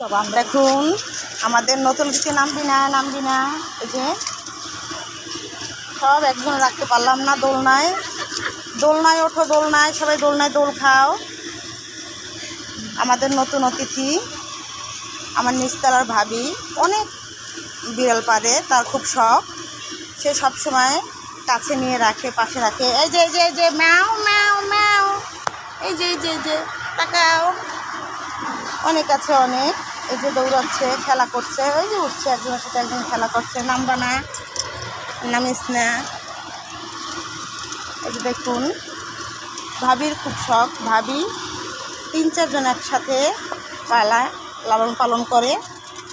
দেখুন আমাদের নতুন কিছু নামবি না নামবি না। এই যে সব একজন রাখতে পারলাম না দোলনায়। দোলনায় ওঠো, দোলনায়, সবাই দোলনায় দোল খাও। আমাদের নতুন অতিথি, আমার নিচতলার ভাবি, অনেক বিড়াল পারে, তার খুব শখ। সে সব সময় কাছে নিয়ে রাখে, পাশে রাখে। এই যে এই যে এই যে, ম্যাও ম্যাও ম্যাও। এই যে এই যে এই যে, তাকাও। অনেক আছে, অনেক। এই যে দৌড়াচ্ছে, খেলা করছে। ওই যে উঠছে একজনের সাথে একজন খেলা করছে। নামবা না নামিস না এই যে দেখুন, ভাবির খুব শখ। ভাবি তিন চারজন একসাথে পালা, লালন পালন করে।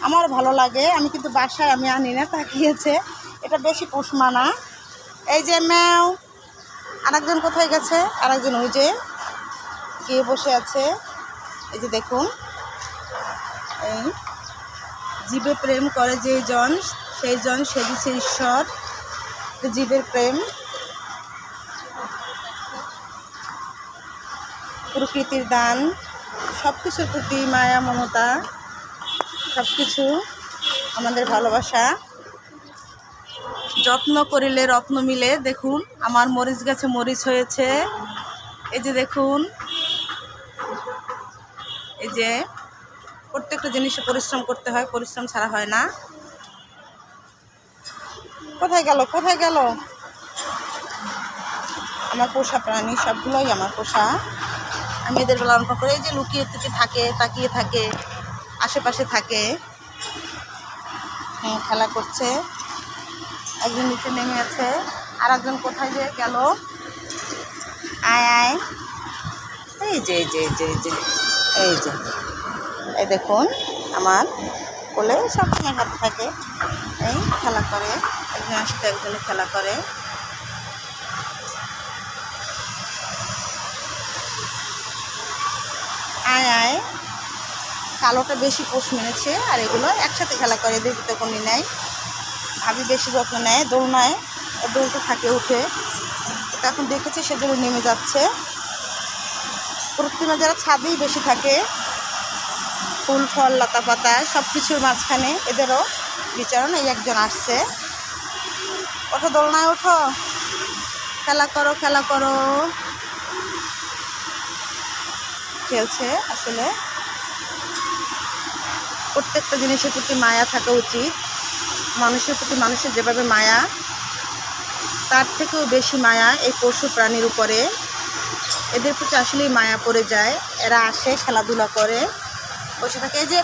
আমার ভালো লাগে, আমি কিন্তু বাসায় আমি আনি না, তাকিয়েছে। এটা বেশি পোষ মানা। এই যে ম্যাও, আরেকজন কোথায় গেছে? আরেকজন ওই যে গিয়ে বসে আছে। এই যে দেখুন জীবে প্রেম করে যে জন, সেই জন সে দিচ্ছে ঈশ্বর। জীবের প্রেম প্রকৃতির দান সব কিছুর প্রতি মায়া, মমতা সব কিছু আমাদের ভালোবাসা। যত্ন করিলে রত্ন মিলে। দেখুন, আমার মরিচ গাছে মরিচ হয়েছে। এই যে দেখুন, এই যে প্রত্যেকটা জিনিসে পরিশ্রম করতে হয়, পরিশ্রম ছাড়া হয় না। কোথায় গেল কোথায় গেল? আমার পোষা প্রাণী, সবগুলোই আমার পোষা। আমি এদের লালন পালন করে, এই যে লুকিয়ে থেকে থাকে, তাকিয়ে থাকে, আশেপাশে থাকে। হ্যাঁ খেলা করছে। একজন নিচে নেমে আছে। আর একজন কোথায় যে গেল? আয় আয়। এই যে এই যে এই যে এই যে। এই দেখুন, আমার কোলে সবসময় হাত থাকে। এই খেলা করে একজনের সাথে একজনে খেলা করে। আয় আয়। কালোটা বেশি পোষ মেনেছে, আর এগুলো একসাথে খেলা করে, এদের ভিতরে কোনো নেয় ভাবি বেশি যত্ন নেয় দোলনায় দোলটা থাকে উঠে। এটা এখন দেখেছে সেজন্য নেমে যাচ্ছে। প্রতিমা যারা ছাদেই বেশি থাকে ফুল, ফল, লতা পাতা সব কিছুর মাঝখানে এদেরও বিচারণ। এই একজন আসছে। ওঠো, দোলনায় ওঠো। খেলা করো খেলা করো। খেলছে আসলে। প্রত্যেকটা জিনিসের প্রতি মায়া থাকা উচিত। মানুষের প্রতি মানুষের যেভাবে মায়া, তার থেকেও বেশি মায়া এই পশু প্রাণীর উপরে। এদের প্রতি আসলেই মায়া পড়ে যায়। এরা আসে, খেলাধুলা করে। বসে থাকে। যে